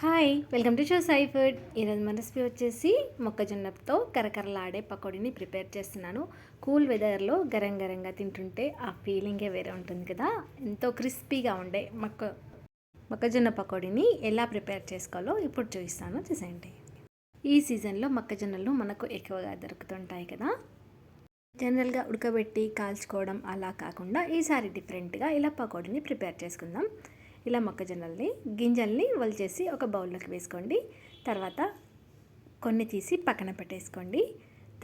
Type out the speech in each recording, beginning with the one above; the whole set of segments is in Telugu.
Hi welcome to show Sye food. ఈరోజు మన రెసిపీ వచ్చేసి మొక్కజొన్నతో కరకరలాడే పకోడీని ప్రిపేర్ చేస్తున్నాను. కూల్ వెదర్లో గరం గరంగా తింటుంటే ఆ ఫీలింగే వేరే ఉంటుంది కదా? ఎంతో క్రిస్పీగా ఉండే మొక్క మొక్కజొన్న పకోడీని ఎలా ప్రిపేర్ చేసుకోవాలో ఇప్పుడు చూపిస్తాను చూసేయండి. ఈ సీజన్లో మొక్కజొన్నలు మనకు ఎక్కువగా దొరుకుతుంటాయి కదా? జనరల్గా ఉడకబెట్టి కాల్చుకోవడం అలా కాకుండా ఈసారి డిఫరెంట్గా ఇలా పకోడీని ప్రిపేర్ చేసుకుందాం. ఇలా మొక్కజొన్నల్ని గింజల్ని వలిచేసి ఒక బౌల్లోకి వేసుకోండి. తర్వాత కొన్ని తీసి పక్కన పెట్టేసుకోండి.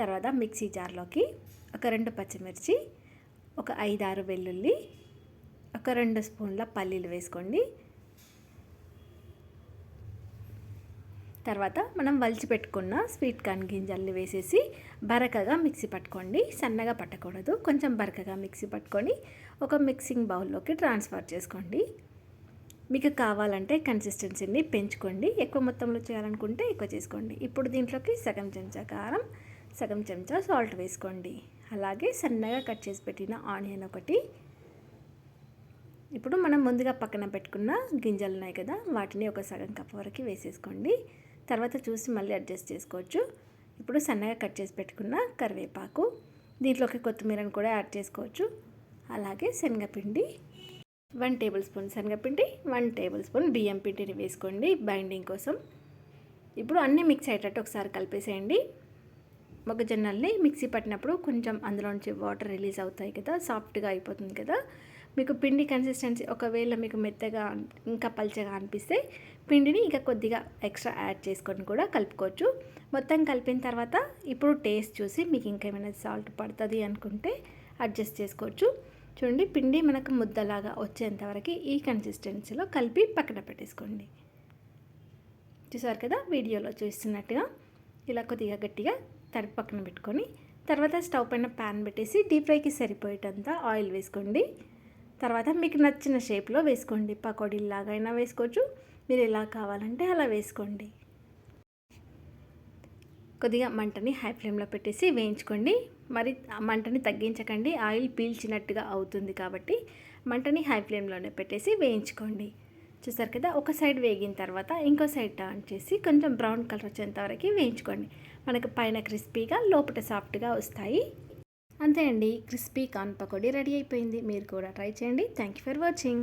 తర్వాత మిక్సీ జార్లోకి ఒక రెండు పచ్చిమిర్చి ఒక ఐదారు వెల్లుల్లి ఒక రెండు స్పూన్ల పల్లీలు వేసుకోండి. తర్వాత మనం వలిచి పెట్టుకున్న స్వీట్ కార్న్ గింజల్ని వేసేసి బరకగా మిక్సీ పట్టుకోండి. సన్నగా పట్టకూడదు. కొంచెం బరకగా మిక్సీ పట్టుకొని ఒక మిక్సింగ్ బౌల్లోకి ట్రాన్స్ఫర్ చేసుకోండి. మీకు కావాలంటే కన్సిస్టెన్సీని పెంచుకోండి. ఎక్కువ మొత్తంలో చేయాలనుకుంటే ఎక్కువ చేసుకోండి. ఇప్పుడు దీంట్లోకి సగం చెంచా కారం సగం చెంచా సాల్ట్ వేసుకోండి. అలాగే సన్నగా కట్ చేసి పెట్టిన ఆనియన్ ఒకటి. ఇప్పుడు మనం ముందుగా పక్కన పెట్టుకున్న గింజలు ఉన్నాయి కదా వాటిని ఒక సగం కప్ వరకు వేసేసుకోండి. తర్వాత చూసి మళ్ళీ అడ్జస్ట్ చేసుకోవచ్చు. ఇప్పుడు సన్నగా కట్ చేసి పెట్టుకున్న కరివేపాకు దీంట్లోకి కొత్తిమీరను కూడా యాడ్ చేసుకోవచ్చు. అలాగే శనగపిండి వన్ టేబుల్ స్పూన్ శనగపిండి వన్ టేబుల్ స్పూన్ బియ్యం పిండిని వేసుకోండి బైండింగ్ కోసం. ఇప్పుడు అన్నీ మిక్స్ అయ్యేటట్టు ఒకసారి కలిపేసేయండి. మొక్కజొన్నల్ని మిక్సీ పట్టినప్పుడు కొంచెం అందులోంచి వాటర్ రిలీజ్ అవుతాయి కదా సాఫ్ట్గా అయిపోతుంది కదా. మీకు పిండి కన్సిస్టెన్సీ ఒకవేళ మీకు మెత్తగా ఇంకా పల్చగా అనిపిస్తే పిండిని ఇంకా కొద్దిగా ఎక్స్ట్రా యాడ్ చేసుకొని కూడా కలుపుకోవచ్చు. మొత్తం కలిపిన తర్వాత ఇప్పుడు టేస్ట్ చూసి మీకు ఇంకేమైనా సాల్ట్ పడుతుంది అనుకుంటే అడ్జస్ట్ చేసుకోవచ్చు. చూడండి పిండి మనకు ముద్దలాగా వచ్చేంతవరకు ఈ కన్సిస్టెన్సీలో కలిపి పక్కన పెట్టేసుకోండి. చూసారు కదా వీడియోలో చూస్తున్నట్టుగా ఇలా కొద్దిగా గట్టిగా తడిపి పక్కన పెట్టుకొని తర్వాత స్టవ్ పైన ప్యాన్ పెట్టేసి డీప్ ఫ్రైకి సరిపోయేటంత ఆయిల్ వేసుకోండి. తర్వాత మీకు నచ్చిన షేప్లో వేసుకోండి. పకోడీలాగైనా వేసుకోవచ్చు. మీరు ఎలా కావాలంటే అలా వేసుకోండి. కొద్దిగా మంటని హై ఫ్లేమ్లో పెట్టేసి వేయించుకోండి. మరి మంటని తగ్గించకండి. ఆయిల్ పీల్చినట్టుగా అవుతుంది కాబట్టి మంటని హై ఫ్లేమ్లోనే పెట్టేసి వేయించుకోండి. చూసారు కదా ఒక సైడ్ వేగిన తర్వాత ఇంకో సైడ్ టర్న్ చేసి కొంచెం బ్రౌన్ కలర్ వచ్చేంత వరకు వేయించుకోండి. మనకు పైన క్రిస్పీగా లోపల సాఫ్ట్గా వస్తాయి. అంతే అండి క్రిస్పీ కాన్ పకోడీ రెడీ అయిపోయింది. మీరు కూడా ట్రై చేయండి. Thank you for watching.